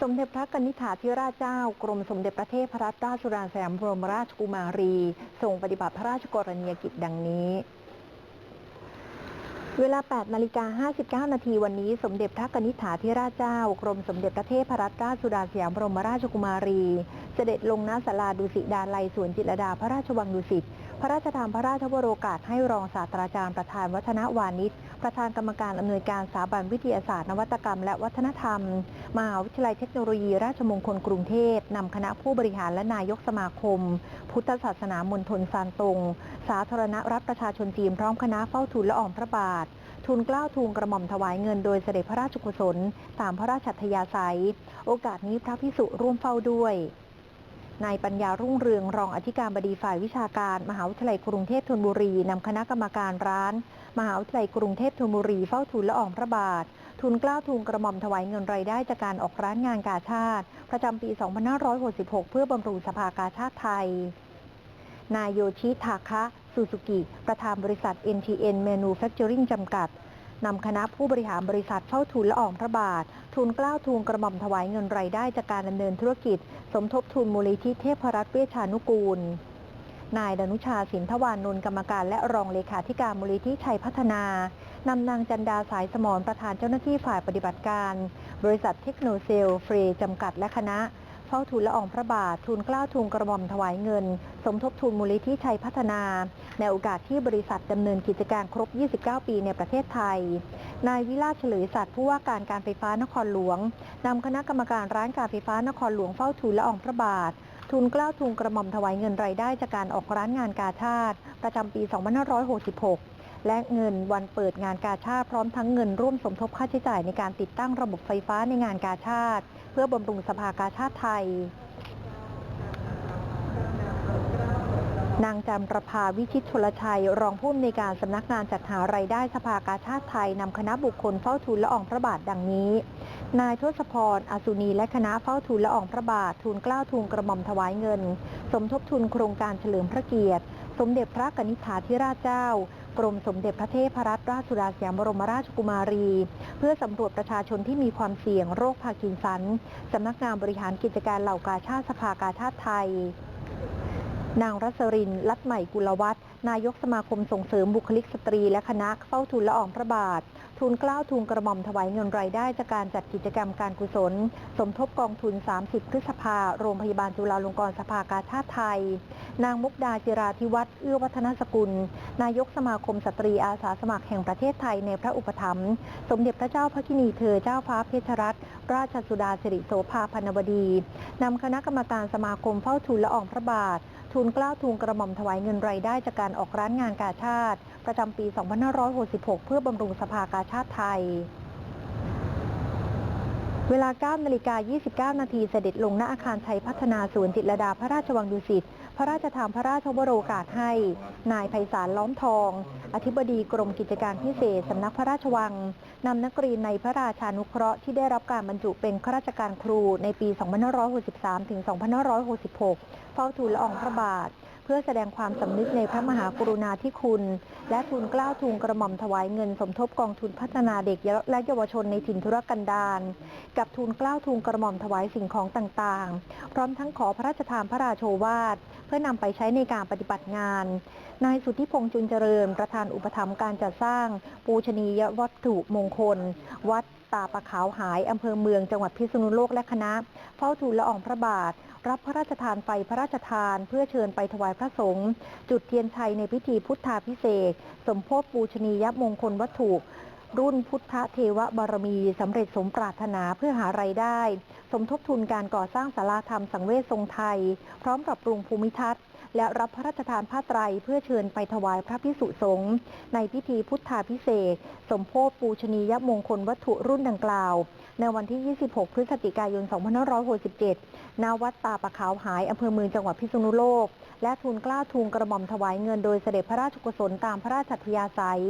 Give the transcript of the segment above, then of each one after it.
สมเด็จพระกนิษฐาธิราชเจ้า กรมสมเด็จพระเทพรัตนราชสุดาสยามบรมราชกุมารีทรงปฏิบัติพระราชกรณียกิจดังนี้ เวลา 8 นาฬิกา 59 นาทีวันนี้ สมเด็จพระกนิษฐาธิราชเจ้า กรมสมเด็จพระเทพรัตนราชสุดาสยามบรมราชกุมารี เสด็จลงณศาลาดุสิตดาลัยสวนจิตรดาพระราชวังดุสิต พระราชทานพระราชวโรกาสให้รองศาสตราจารย์ประธานวัฒนวานิช ประธานกรรมการอำนวยการสถาบันวิทยาศาสตร์ นวัตกรรม และวัฒนธรรม มหาวิทยาลัยเทคโนโลยี ราชมงคลกรุงเทพนำคณะผู้บริหารและนายกสมาคม พุทธศาสนามณฑลซานตง สาธารณรัฐประชาชนจีนพร้อมคณะเฝ้าทูลละอองพระบาททูลเกล้าทูลกระหม่อมถวายเงินโดยเสด็จพระราชกุศล ตามพระราชอัธยาศัย โอกาสนี้พระพิสุร่วมเฝ้าด้วย นายปัญญารุ่งเรืองรองอธิการบดีฝ่ายวิชาการ มหาวิทยาลัยกรุงเทพธนบุรีนำคณะกรรมการร้าน มหาวิทยาลัยกรุงเทพธนบุรีเฝ้าทูลละอองพระบาททูลกล้าทูลกระหม่อมถวายเงินรายได้จากการออกร้านงานกาชาติ ประจำปี 2566 เพื่อบำรุงสภากาชาติไทย นายโยชิทาคะซูซูกิ ประธานบริษัท NTN Manufacturing จำกัดนำคณะผู้บริหารบริษัทเข้าทูลละอองพระบาท ทูลเกล้าทูลกระหม่อมถวายเงินรายได้จากการดำเนินธุรกิจ สมทบทุนมูลนิธิเทพรัตน์เวชานุกูล นายดนุชาสินทวานนท์กรรมการและรองเลขาธิการมูลนิธิชัยพัฒนานำนางจันดาสายสมรประธานเจ้าหน้าที่ฝ่ายปฏิบัติการ บริษัทเทคโนเซลเฟรจำกัดและคณะเฝ้าทูลละอองพระบาททูลเกล้าทูลกระหม่อมถวายเงิน สมทบทุนมูลนิธิชัยพัฒนา ในโอกาสที่บริษัทดำเนินกิจการครบ 29 ปีในประเทศไทย นายวิลาศเฉลยสัตว์ผู้ว่าการการไฟฟ้านครหลวงนำคณะกรรมการร้านการไฟฟ้านครหลวงเฝ้าทูลละอองพระบาททูลกล้าวทูลกระหม่อมถวายเงินรายได้จากการออกร้านงานกาชาติ ประจำปี 2566 และเงินวันเปิดงานกาชาติพร้อมทั้งเงินร่วมสมทบค่าใช้จ่ายในการติดตั้งระบบไฟฟ้าในงานกาชาติ เพื่อบำรุงสภากาชาติไทย นางจำประภาวิชิตชลชัย รองผู้อำนวยการสำนักงานจัดหารายได้สภากาชาติไทยนำคณะบุคคลเฝ้าทูลละอองพระบาทดังนี้ นายทศพรอสุนีและคณะเฝ้าทูลละอองพระบาททูลเกล้าทูลกระหม่อมถวายเงิน สมทบทุนโครงการเฉลิมพระเกียรติ สมเด็จพระกนิษฐาธิราชเจ้ากรมสมเด็จพระเทพรัตนราชสุดาสยามบรมราชกุมารี เพื่อสำรวจประชาชนที่มีความเสี่ยงโรคพาร์กินสันสำนักงานบริหารกิจการเหล่ากาชาติสภากาชาติไทย นางรัศรินลัดใหม่กุลวัฒน์นายกสมาคมส่งเสริมบุคลิกสตรีและคณะเฝ้าทูลละอองพระบาท ทูลเกล้าทูลกระหม่อมถวายเงินรายได้จากการจัดกิจกรรมการกุศล สมทบกองทุน 30 พฤษภา โรงพยาบาลจุฬาลงกรณ์สภากาชาติไทย นางมุกดาจิราธิวัฒน์เอื้อวัฒนสกุล นายกสมาคมสตรีอาสาสมัครแห่งประเทศไทยในพระอุปถัมภ์สมเด็จพระเจ้าพระกินีเธอเจ้าฟ้าเพชรรัตนราชสุดาสิริโสภาพันวดีนำคณะกรรมการสมาคมเฝ้าทูลละอองพระบาททูลเกล้าทูลกระหม่อมถวายเงินรายได้จากการออกร้านงานกาชาติประจำปี 2566 เพื่อบำรุงสภากาชาติไทย เวลา 9 นาฬิกา 29 นาทีเสด็จลงณอาคารชัยพัฒนาสวนย์จิตรดาพระราชวังดุสิต พระราชทานพระราชวโรกาสให้ นายไพศาลล้อมทอง อธิบดีกรมกิจการพิเศษสำนักพระราชวังนำนักเรียนในพระราชานุเคราะห์ที่ได้รับการบรรจุเป็นข้าราชการครูในปี 2563 ถึง 2566 เฝ้าทูลละอองพระบาท พื่อแสดงความสำนึกในพระมหากรุณาธิคุณ และทูลกล้าวทูลกระหม่อมถวายเงินสมทบกองทุนพัฒนาเด็กและเยาวชนในถิ่นธุรกันดารกับทูลกล้าวทูลกระหม่อมถวายสิ่งของต่างๆ พร้อมทั้งขอพระราชทานพระราโชวาท พื่อนำไปใช้ในการปฏิบัติงาน นายสุทธิพงษ์จุนเจริญ ประธานอุปถัมภ์การจัดสร้าง ปูชนียวัตถุมงคล วัดตาปะขาวหายอำเภอเมืองจังหวัดพิษณุโลกและคณะเฝ้าทูลละอองพระบาท รับพระราชทานไฟพระราชทาน เพื่อเชิญไปถวายพระสงฆ์จุดเทียนชัยในพิธีพุทธาพิเศษ สมโพธปูชนียมงคลวัตถุ รุ่นพุทธเทวบารมีสำเร็จสมปรารถนาเพื่อหารายได้ สมทบทุนการก่อสร้างศาลาธรรมสังเวชทรงไทย พร้อมปรับปรุงภูมิทัศน์ และรับพระราชทานผ้าไตรเพื่อเชิญไปถวายพระพิสุสงฆ์ในพิธีพุทธาพิเศษ สมโพธิปูชนียมงคลวัตถุรุ่นดังกล่าว ในวันที่ 26 พฤศจิกายน 2567ณวัดตาปะขาวหายอำเภอเมืองจังหวัดพิษณุโลก และทูลกล้าทูลกระหม่อมถวายเงินโดยเสด็จพระราชกุศลตามพระราชอัธยาศัย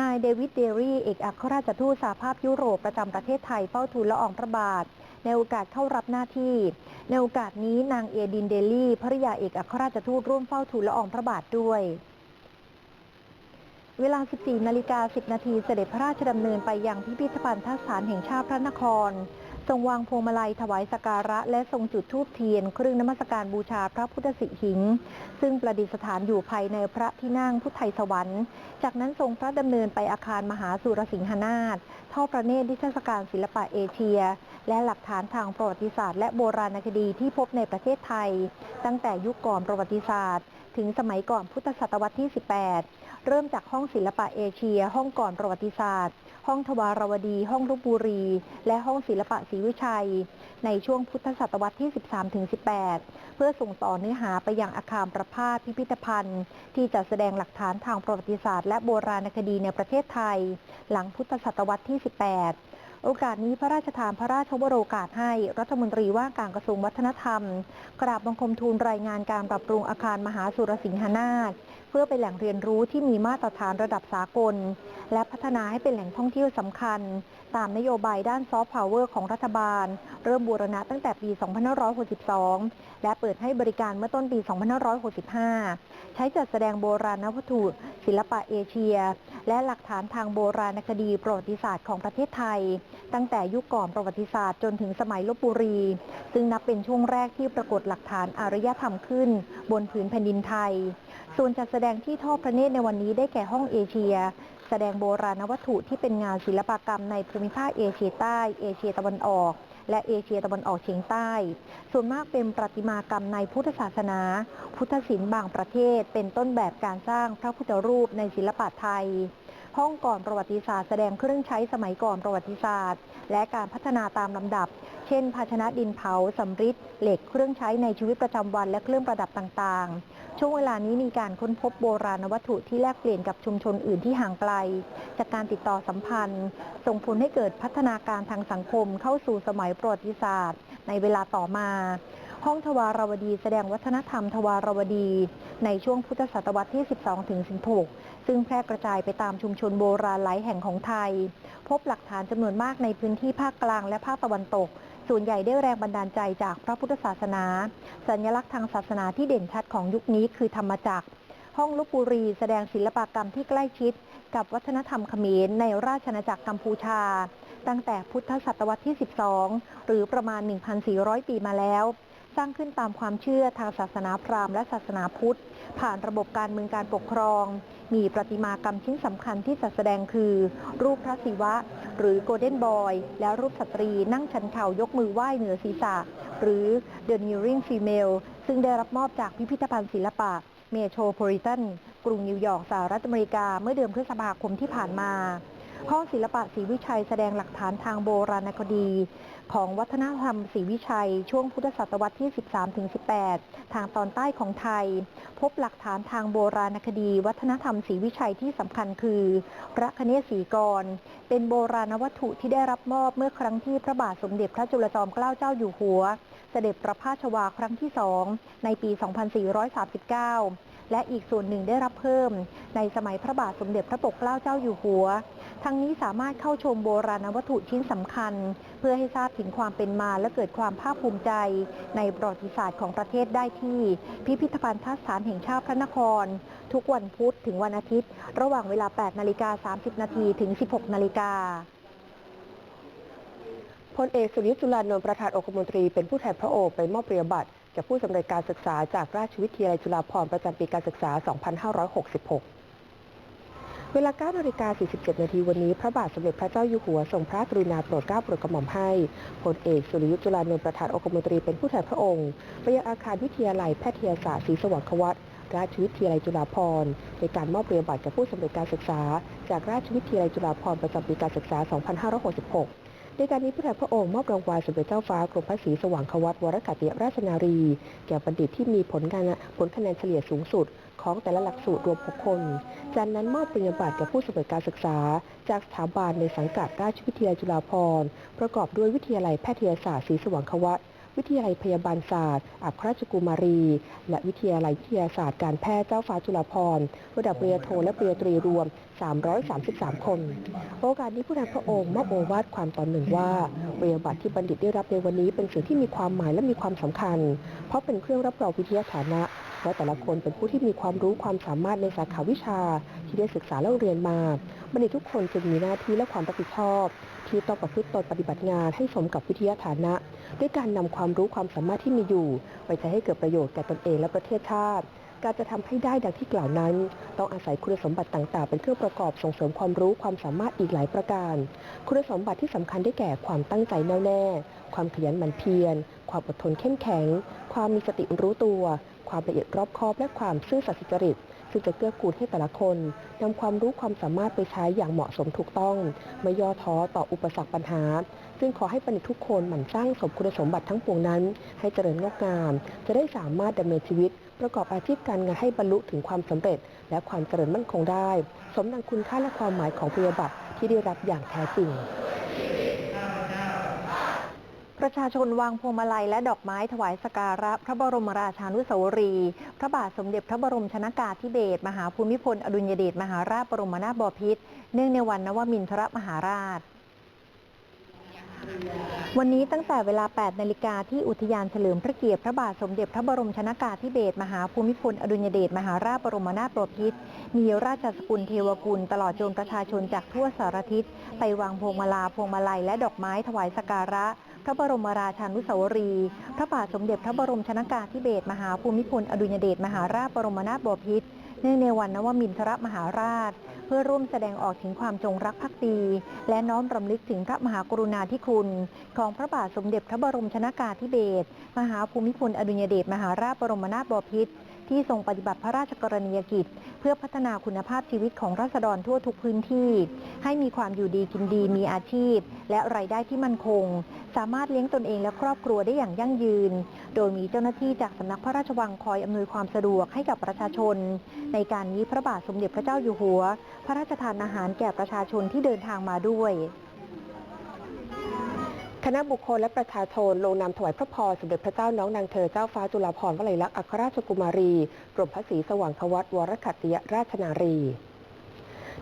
นายเดวิดเดรี่เอกอัครราชทูตสหภาพยุโรปประจำประเทศไทยเฝ้าทูลละอองพระบาท ในโอกาสเข้ารับหน้าที่ ในโอกาสนี้นางเอดินเดลี่ภริยาเอกอัครราชทูตร่วมเฝ้าทูลละอองพระบาทด้วยเวลา 14 นาฬิกา 10 นาที เสด็จพระราชดำเนินไปยังพิพิธภัณฑสถานแห่งชาติพระนคร ทรงวางพวงมาลัยถวายสกการะ และทรงจุดธูปเทียน เครื่องนมัสการบูชาพระพุทธสิหิง ซึ่งประดิษฐานอยู่ภายในพระที่นั่งพุทธไทยสวรรค์ จากนั้นทรงพระดำเนินไปอาคารมหาสุรสิงหนาถ ทอประเนตรนิทรรศการศิลปะเอเชีย และหลักฐานทางประวัติศาสตร์ และโบราณคดีที่พบในประเทศไทย ตั้งแต่ยุคก่อนประวัติศาสตร์ ถึงสมัยก่อนพุทธศตวรรษที่ 18 เริ่มจากห้องศิลปะเอเชีย ห้องก่อนประวัติศาสตร์ ห้องทวารวดี ห้องลบบุรี และห้องศิลปะศรีวิชัย ในช่วงพุทธศตวรรษที่ 13-18 เพื่อส่งต่อเนื้อหาไปยังอาคารประพาสพิพิธภัณฑ์ ที่จะแสดงหลักฐานทางประวัติศาสตร์และโบราณคดีในประเทศไทย หลังพุทธศตวรรษที่ 18โอกาสนี้พระราชทานพระราชวโรกาสให้รัฐมนตรีว่าการกระทรวงวัฒนธรรม กราบบังคมทูลรายงานการปรับปรุงอาคารมหาสุรสิงหนาถ เพื่อเป็นแหล่งเรียนรู้ที่มีมาตรฐานระดับสากล และพัฒนาให้เป็นแหล่งท่องเที่ยวสำคัญ ตามนโยบายด้านซอฟต์พาวเวอร์ของรัฐบาล เริ่มบูรณะตั้งแต่ปี 2562 และเปิดให้บริการเมื่อต้นปี 2565 ใช้จัดแสดงโบราณวัตถุศิลปะเอเชีย และหลักฐานทางโบราณคดีประวัติศาสตร์ของประเทศไทย ตั้งแต่ยุคก่อนประวัติศาสตร์จนถึงสมัยลบบุรี ซึ่งนับเป็นช่วงแรกที่ปรากฏหลักฐานอารยธรรมขึ้น บนผืนแผ่นดินไทย ส่วนจัดแสดงที่ทอดพระเนตรในวันนี้ได้แก่ห้องเอเชีย แสดงโบราณวัตถุที่เป็นงานศิลปกรรมในภูมิภาคเอเชียใต้ เอเชียตะวันออกและเอเชียตะวันออกเฉียงใต้ ส่วนมากเป็นประติมากรรมในพุทธศาสนา พุทธศิลป์บางประเทศ เป็นต้นแบบการสร้างพระพุทธรูปในศิลปะไทย ห้องก่อนประวัติศาสตร์แสดงเครื่องใช้สมัยก่อนประวัติศาสตร์ และการพัฒนาตามลำดับ เช่น ภาชนะดินเผาสำริดเหล็กเครื่องใช้ในชีวิตประจำวันและเครื่องประดับต่างๆ ช่วงเวลานี้มีการค้นพบโบราณวัตถุที่แลกเปลี่ยนกับชุมชนอื่นที่ห่างไกล จากการติดต่อสัมพันธ์ ส่งผลให้เกิดพัฒนาการทางสังคมเข้าสู่สมัยประวัติศาสตร์ ในเวลาต่อมา ห้องทวารวดีแสดงวัฒนธรรมทวารวดี ในช่วงพุทธศตวรรษที่ 12ถึง16 ซึ่งแพร่กระจายไปตามชุมชนโบราณหลายแห่งของไทย พบหลักฐานจำนวนมากในพื้นที่ภาคกลางและภาคตะวันตก ส่วนใหญ่ได้แรงบันดาลใจจากพระพุทธศาสนา สัญลักษณ์ทางศาสนาที่เด่นชัดของยุคนี้คือธรรมจักร ห้องลบบุรีแสดงศิลปกรรมที่ใกล้ชิด กับวัฒนธรรมเขมรในราชอาณาจักรกัมพูชา ตั้งแต่พุทธศตวรรษที่ 12 หรือประมาณ 1,400 ปีมาแล้ว สร้างขึ้นตามความเชื่อทางศาสนาพราหมณ์และศาสนาพุทธ ผ่านระบบการเมืองการปกครอง มีประติมากรรมชิ้นสำคัญที่จัดแสดงคือ รูปพระศิวะ หรือโกลเด้นบอย และรูปสตรีนั่งชันเข่ายกมือไหว้เหนือศีรษะ หรือ The Kneeling Female ซึ่งได้รับมอบจากพิพิธภัณฑ์ศิลปะเมโทรโพลิตันกรุงนิวยอร์กสหรัฐอเมริกาเมื่อเดือนพฤษภาคมที่ผ่านมา ห้องศิลปะศรีวิชัยแสดงหลักฐานทางโบราณคดี ของวัฒนธรรมศรีวิชัย ช่วงพุทธศตวรรษที่ 13-18 ทางตอนใต้ของไทย พบหลักฐานทางโบราณคดี วัฒนธรรมศรีวิชัยที่สำคัญคือ พระคเนศศรีกร เป็นโบราณวัตถุที่ได้รับมอบเมื่อครั้งที่พระบาทสมเด็จพระจุลจอมเกล้าเจ้าอยู่หัว เสด็จประพาสวาครั้งที่สองในปี 2439 และอีกส่วนหนึ่งได้รับเพิ่ม ในสมัยพระบาทสมเด็จพระปกเกล้าเจ้าอยู่หัว ทั้งนี้สามารถเข้าชมโบราณวัตถุชิ้นสำคัญ เพื่อให้ทราบถึงความเป็นมาและเกิดความภาคภูมิใจ ในประวัติศาสตร์ของประเทศได้ที่ พิพิธภัณฑ์ทัศานแห่งชาติพระนคร ทุกวันพุธถึงวันอาทิตย์ ระหว่างเวลา 8 นาฬิกา 30 นาทีถึง 16 นาฬิกาพลเอกสุริยุจุลานนท์ประธานองคมนตรีเป็นผู้แทนพระโอษฐ์ไปมอบปริญญาบัตรแก่ผู้สำเร็จการศึกษาจากราชวิทยาลัยจุฬาภรณ์ประจำปีการศึกษา 2566 เวลา9นาฬิกา47 นาทีวันนี้ พระบาทสมเด็จพระเจ้าอยู่หัวทรงพระกรุณาโปรดเกล้าโปรดกระหม่อมให้พลเอกสุริยุจุลานนท์ประธานองคมนตรีเป็นผู้แทนพระองค์ไปยังอาคารวิทยาลัยแพทยศาสตร์ศรีสว่างควัตราชวิทยาลัยจุฬาภรณ์ในการมอบปริญญบัตรแก่ผู้สำเร็จการศึกษา จากราชวิทยาลัยจุฬาภรณ์ประจำปีการศึกษา 2566ในการนี้ผู้แทนพระองค์มอบรางวัลสมเด็จเจ้าฟ้ากรมพระศรีสว่างควัตวรกาติยราชนารี แก่บัณฑิตที่มีผลการผลคะแนนเฉลี่ยสูงสุด ของแต่ละหลักสูตรรวม 6 คน จากนั้นมอบปริญญาบัตรแก่ผู้สำเร็จการศึกษา จากสถาบันในสังกัดราชวิทยาลัยจุฬาภรณ์ประกอบด้วยวิทยาลัยแพทยศาสตร์ศรีสว่างควัตวิทยาลัยพยาบาลศาสตร์ อัครราชกุมารี และวิทยาลัยวิทยาศาสตร์การแพทย์เจ้าฟ้าจุฬาภรณ์ระดับปริญญาโทและปริญญาตรีรวม 333 คน โอกาสนี้ผู้แทนพระองค์มอบโอวาทความตอนหนึ่งว่าปริญญาบัตรที่บัณฑิตได้รับในวันนี้เป็นสิ่งที่มีความหมายและมีความสำคัญ เพราะเป็นเครื่องรับรองวิทยาฐานะ เพราะแต่ละคนเป็นผู้ที่มีความรู้ความสามารถในสาขาวิชาที่ได้ศึกษาและเรียนมาบัณฑิตทุกคนจึงมีหน้าที่และความรับผิดชอบ ที่ต้องประพฤติตนปฏิบัติงานให้สมกับวิทยาฐานะ ด้วยการนำความรู้ความสามารถที่มีอยู่ ไปใช้ให้เกิดประโยชน์แก่ตนเองและประเทศชาติ การจะทำให้ได้ดังที่กล่าวนั้น ต้องอาศัยคุณสมบัติต่างๆ เป็นเครื่องประกอบส่งเสริมความรู้ความสามารถอีกหลายประการ คุณสมบัติที่สำคัญได้แก่ความตั้งใจแน่วแน่ ความขยันหมั่นเพียร ความอดทนเข้มแข็ง ความมีสติรู้ตัว ความละเอียดรอบคอบและความซื่อสัตย์สุจริตซึ่งจะเกื้อกูลให้แต่ละคนนำความรู้ความสามารถไปใช้อย่างเหมาะสมถูกต้อง ไม่ย่อท้อต่ออุปสรรคปัญหา ซึ่งขอให้บัณฑิตทุกคนหมั่นสร้างสมคุณสมบัติทั้งปวงนั้น ให้เจริญงอกงาม จะได้สามารถดำเนินชีวิต ประกอบอาชีพการงานให้บรรลุถึงความสำเร็จ และความเจริญมั่นคงได้ สมดังคุณค่าและความหมายของปริญญาบัตรที่ได้รับอย่างแท้จริง ประชาชนวางพวงมาลัยและดอกไม้ถวายสการะ พระบรมราชานุสาวรีย์พระบาทสมเด็จพระบรมชนากาธิเบศรมหาภูมิพล อดุลยเดชมหาราชบรมนาถบพิตรเนื่องในวันนวมินทรมหาราชวันนี้ตั้งแต่เวลา 8 นาฬิกาที่อุทยานเฉลิมพระเกียรติพระบาทสมเด็จพระบรมชนากาธิเบศรมหาภูมิพล อดุลยเดชมหาราชบรมนาถบพิตรมีราชสกุลเทวกุล ตลอดจนประชาชนจากทั่วสารทิศ ไปวางพวงมาลาพวงมาลัยและดอกไม้ถวายสการะ ระบรมราชานุสาวรีย์พระบาทสมเด็จพระบรมชนากาธิเบศรมหาภูมิพลอดุลยเดชมหาราชบรมนาถบพิตรเนื่องในวันนวมินทรมหาราช เพื่อร่วมแสดงออกถึงความจงรักภักดี และน้อมรำลึกถึงพระมหากรุณาธิคุณ ของพระบาทสมเด็จพระบรมชนากาธิเบศรมหาภูมิพลอดุลยเดชมหาราชบรมนาถบพิตรที่ทรงปฏิบัติพระราชกรณียกิจ เพื่อพัฒนาคุณภาพชีวิตของราษฎรทั่วทุกพื้นที่ ให้มีความอยู่ดีกินดีมีอาชีพ และรายได้ที่มั่นคง สามารถเลี้ยงตนเองและครอบครัวได้อย่างยั่งยืน โดยมีเจ้าหน้าที่จากสำนักพระราชวังคอยอำนวยความสะดวกให้กับประชาชน ในการนี้พระบาทสมเด็จพระเจ้าอยู่หัว พระราชทานอาหารแก่ประชาชนที่เดินทางมาด้วยคณะบุคคลและประชาชนลงนามถวายพระพรสมเด็จพระเจ้าน้องนางเธอเจ้าฟ้าจุฬาภรณ์วลัยลักษณ์อัครราชกุมารี กรมพระศรีสว่างควัตวรคัตติยราชนารี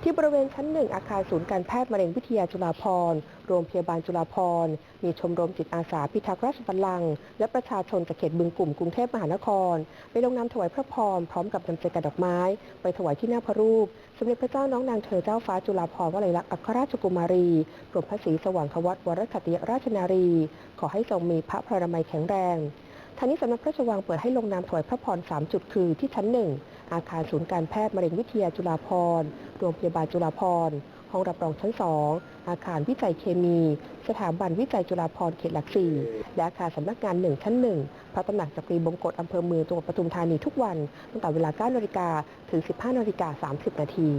ที่บริเวณชั้นหนึ่งอาคารศูนย์การแพทย์มะเร็งวิทยาจุฬาภรณ์โรงพยาบาลจุฬาภรณ์มีชมรมจิตอาสาพิทักษ์ราชบัลลังก์และประชาชนจากเขตบึงกลุ่มกรุงเทพมหานคร ไปลงนามถวายพระพรพร้อมกับนำใจกระดอกไม้ ไปถวายที่หน้าพระรูป สมเด็จพระเจ้าน้องนางเธอเจ้าฟ้าจุฬาภรณ์วลัยลักษณ์อัครราชกุมารีกรมพระศรีสว่างควัตวรคัตติยราชนารี ขอให้ทรงมีพระพลามัยแข็งแรงทางนี้สำนักพระราชวังเปิดให้ลงนามถวายพระพร3จุดคือที่ชั้นหนึ่ง อาคารศูนย์การแพทย์มะเร็งวิทยาจุฬาภรณ์โรงพยาบาลจุฬาภรณ์ห้องรับรองชั้น 2 อาคารวิจัยเคมี สถาบันวิจัยจุฬาภรณ์เขตหลักสี่และอาคารสำนักงานหนึ่งชั้นหนึ่งพระตำหนักจักรีบงกฎอำเภอเมืองจังหวัดปทุมธานีทุกวัน ตั้งแต่เวลา9นาฬิกาถึง 15นาฬิกา30นาที